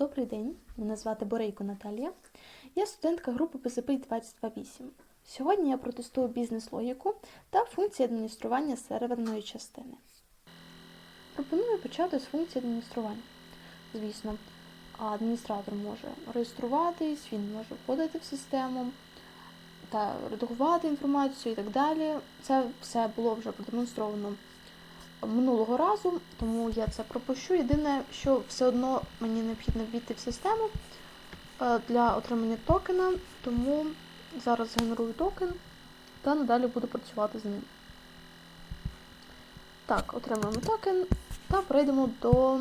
Добрий день, мене звати Борейко Наталія. Я студентка групи PCP 228. Сьогодні я протестую бізнес-логіку та функції адміністрування серверної частини. Пропоную почати з функції адміністрування. Звісно, адміністратор може реєструватись, він може входити в систему та редагувати інформацію і так далі. Це все було вже продемонстровано минулого разу, тому я це пропущу. Єдине, що все одно мені необхідно ввійти в систему е, для отримання токена, тому зараз генерую токен та надалі буду працювати з ним. Так, отримуємо токен та перейдемо до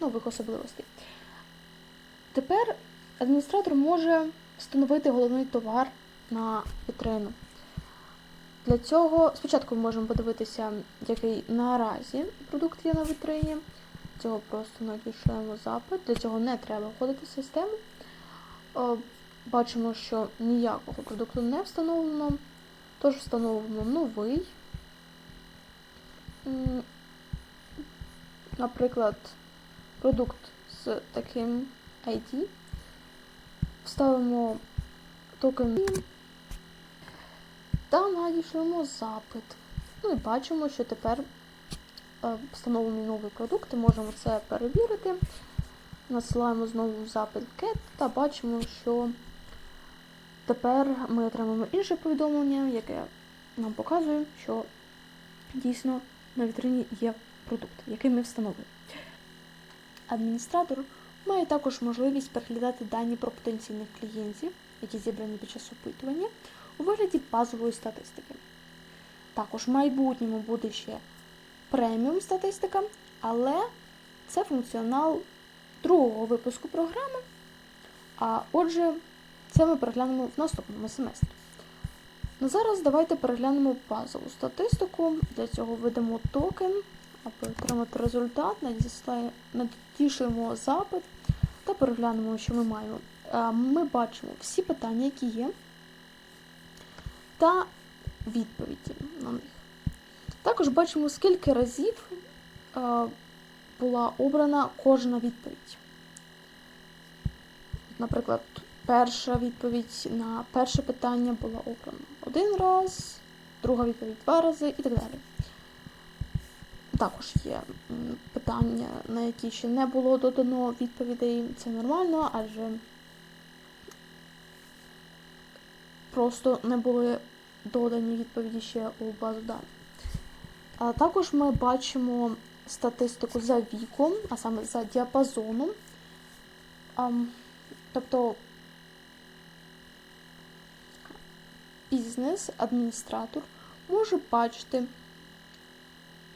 нових особливостей. Тепер адміністратор може встановити головний товар на вітрину. Для цього спочатку ми можемо подивитися, який наразі продукт є на вітрині. Цього просто надішлемо запит. Для цього не треба входити в систему. Бачимо, що ніякого продукту не встановлено. Тож встановимо новий. Наприклад, продукт з таким ID. Вставимо токен та надішлемо запит. Ну і бачимо, що тепер е, встановлений новий продукт, і можемо це перевірити. Насилаємо знову запит GET та бачимо, що тепер ми отримаємо інше повідомлення, яке нам показує, що дійсно на вітрині є продукт, який ми встановили. Адміністратор має також можливість переглядати дані про потенційних клієнтів, які зібрані під час опитування, у вигляді базової статистики. Також в майбутньому буде ще преміум статистика, але це функціонал другого випуску програми. А отже, це ми переглянемо в наступному семестрі. Ну, зараз давайте переглянемо базову статистику. Для цього введемо токен, аби отримати результат, надішлемо запит та переглянемо, що ми маємо. Е, Ми бачимо всі питання, які є, та відповіді на них. Також бачимо, скільки разів е, була обрана кожна відповідь. Наприклад, перша відповідь на перше питання була обрана один раз, друга відповідь два рази і так далі. Також є питання, на які ще не було додано відповідей. Це нормально, адже просто не були додані відповіді ще у базу даних. А також ми бачимо статистику за віком, а саме за діапазоном. Ам, тобто бізнес, адміністратор може бачити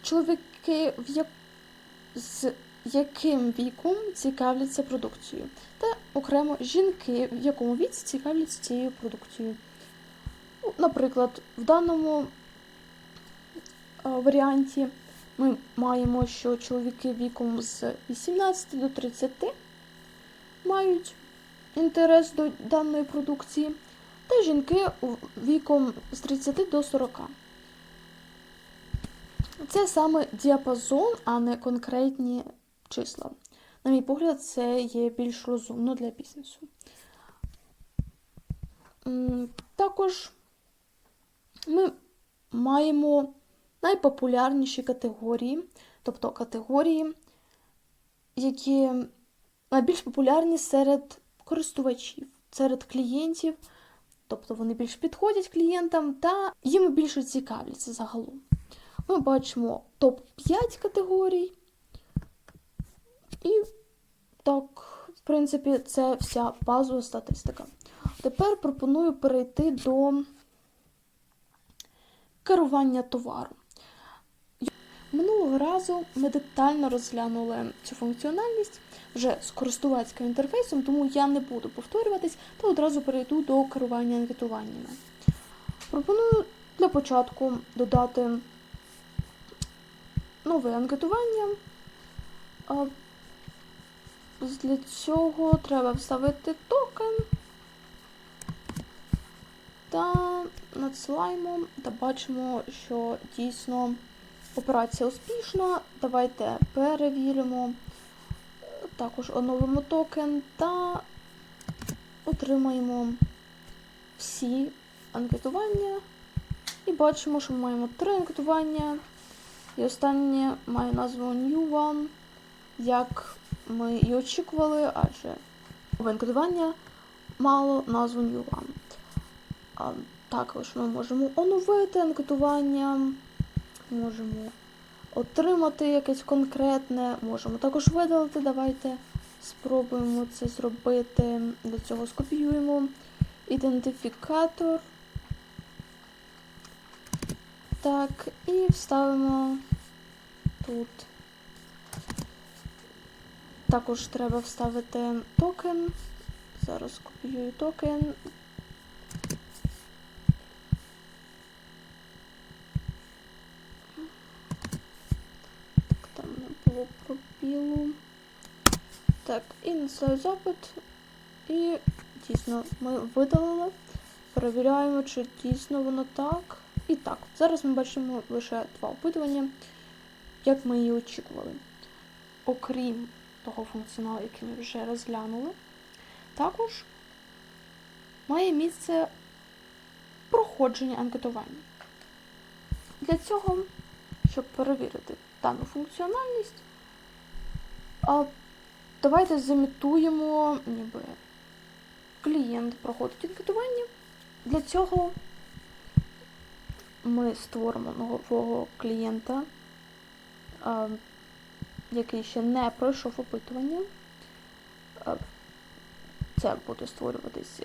чоловіки, в як... з яким віком цікавляться продукцією, та окремо жінки, в якому віці цікавляться цією продукцією. Ну, Наприклад, в даному е, варіанті ми маємо, що чоловіки віком з 18 до 30 мають інтерес до даної продукції, та жінки віком з 30 до 40. Це саме діапазон, а не конкретні числа. На мій погляд, це є більш розумно для бізнесу. Також ми маємо найпопулярніші категорії, тобто категорії, які найбільш популярні серед користувачів, серед клієнтів, тобто вони більш підходять клієнтам та їм більше цікавляться загалом. Ми бачимо топ-5 категорій. І так, в принципі, це вся базова статистика. Тепер пропоную перейти до керування товаром. Минулого разу ми детально розглянули цю функціональність вже з користувацьким інтерфейсом, тому я не буду повторюватись та одразу перейду до керування анкетуваннями. Пропоную для початку додати нове анкетування. Для цього треба вставити токен та надсилаємо та бачимо, що дійсно операція успішна. Давайте перевіримо. також оновимо токен та отримаємо всі анкетування. І бачимо, що ми маємо три анкетування. І останнє має назву New One, як ми і очікували, адже анкетування мало назву New One. Також ми можемо оновити анкетування, можемо отримати якесь конкретне, можемо також видалити. Давайте спробуємо це зробити. Для цього скопіюємо ідентифікатор. Так, і вставимо тут. Також треба вставити токен. Зараз копіюю токен. Так, там було пробілу. Так, і надсилаю запит. І дійсно ми видалили. Перевіряємо, чи дійсно воно так. І так, зараз ми бачимо лише два опитування, як ми і очікували. Окрім того функціоналу, який ми вже розглянули, також має місце проходження анкетування. Для цього, щоб перевірити дану функціональність, а, давайте замітуємо, ніби клієнт проходить анкетування. Для цього ми створимо нового клієнта, який ще не пройшов опитування. Це буде створюватись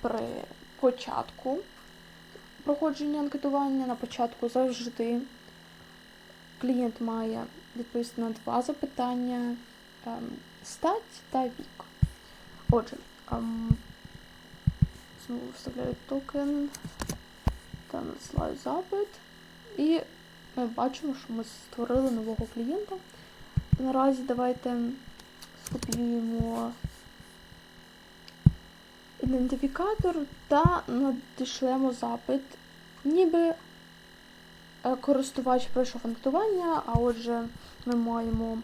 при початку проходження анкетування. На початку завжди клієнт має відповісти на два запитання: ем, стать та вік. Отже, ем, знову вставляю токен та надсилаю запит. І ми бачимо, що ми створили нового клієнта. Наразі давайте скопіюємо ідентифікатор та надішлемо запит, ніби користувач пройшов анкетування, а отже, ми маємо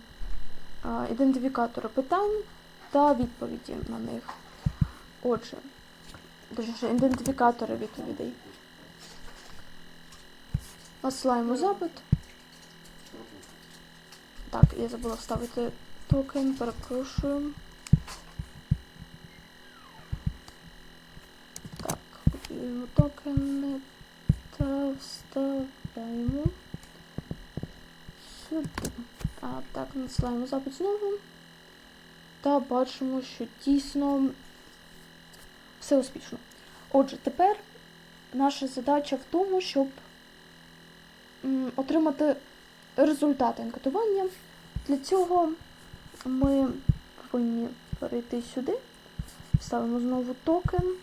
е, ідентифікатори питань та відповіді на них. Отже, точніше, ідентифікатори відповідей. Насилаємо запит. Так, я забула вставити токен, перепрошую. Так, копіюємо токени та сюди. А, так, надсилаємо запит знову. Та бачимо, що дійсно все успішно. Отже, тепер наша задача в тому, щоб отримати результати анкетування. Для цього ми повинні перейти сюди, вставимо знову токен,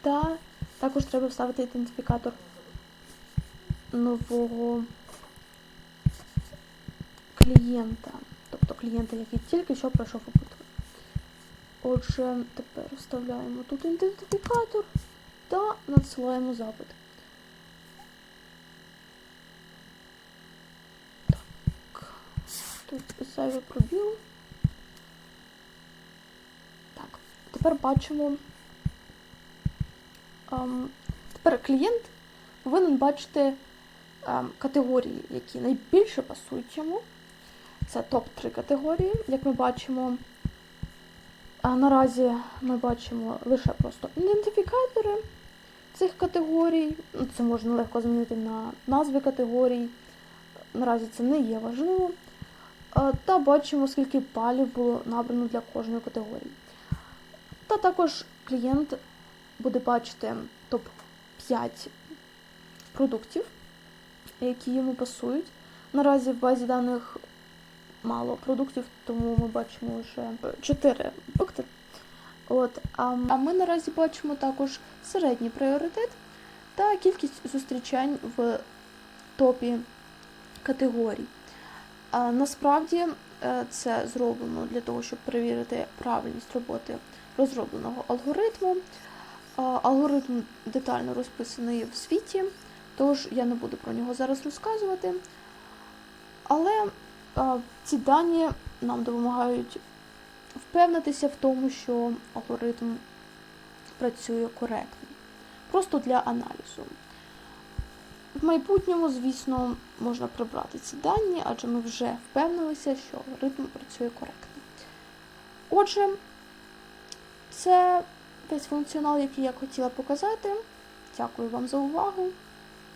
та також треба вставити ідентифікатор нового клієнта, тобто клієнта, який тільки що пройшов опитування. Отже, тепер вставляємо тут ідентифікатор та надсилаємо запит. Так, Тут зайвий пробіл. Так, тепер бачимо. ем, тепер клієнт повинен бачити категорії, які найбільше пасують йому. Це топ-3 категорії. Як ми бачимо, наразі ми бачимо лише просто ідентифікатори цих категорій. Ну, Це можна легко змінити на назви категорій. Наразі це не є важливо. Та бачимо, скільки балів було набрано для кожної категорії. Та також клієнт буде бачити топ-5 продуктів, які йому пасують. Наразі в базі даних мало продуктів, тому ми бачимо лише 4 пункти. От, а, а ми наразі бачимо також середній пріоритет та кількість зустрічань в топі категорій. А насправді е, це зроблено для того, щоб перевірити правильність роботи розробленого алгоритму. Алгоритм детально розписаний в світі, тож я не буду про нього зараз розказувати. Але а, ці дані нам допомагають впевнитися в тому, що алгоритм працює коректно. Просто для аналізу. В майбутньому, звісно, можна прибрати ці дані, адже ми вже впевнилися, що алгоритм працює коректно. Отже, це весь функціонал, який я хотіла показати. Дякую вам за увагу.